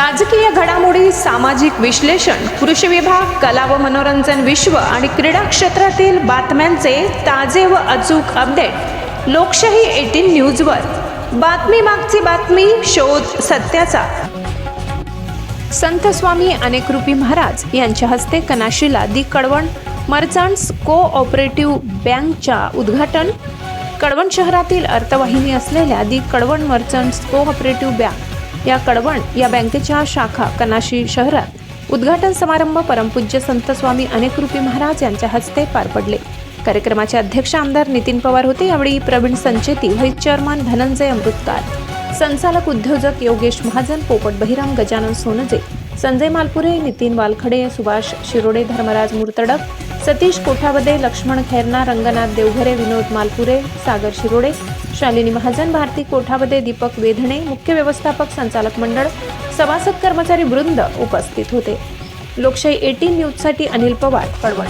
राजकीय घडामोडी सामाजिक विश्लेषण कृषी विभाग कला व मनोरंजन विश्व आणि क्रीडा क्षेत्रातील बातम्यांचे ताजे व अचूक अपडेट लोकशाही एटीन न्यूजवर. बातमी मागची बातमी शोध सत्याचा. संत स्वामी अनेकरूपी महाराज यांच्या हस्ते कनाशिला दि कडवण मर्चंट्स को ऑपरेटिव्ह बँकच्या उद्घाटन. कडवण शहरातील अर्थवाहिनी असलेल्या the Kadwan merchants co operative bank या कडवण या बँकेच्या शाखा कनाशी शहरात. उद्घाटन समारंभ परमपूज्य संत स्वामी अनेकरूपी महाराज यांच्या हस्ते पार पडले. कार्यक्रमाचे अध्यक्ष आमदार नितीन पवार होते यावेळी प्रवीण संचेती व्हाईस चेअरमन धनंजय अमृतकार. संचालक उद्योजक योगेश महाजन पोपट बहिराम गजानन सोनजे संजय मालपुरे नितीन वालखडे सुभाष शिरोडे धर्मराज मुर्तडक सतीश कोठावदे लक्ष्मण खैरना रंगनाथ देवघरे विनोद मालपुरे सागर शिरोडे शालिनी महाजन भारती कोठावदे दीपक वेधणे मुख्य व्यवस्थापक संचालक मंडळ सभासद कर्मचारी वृंद उपस्थित होते. लोकशाही एटीन न्यूजसाठी अनिल पवार कळवण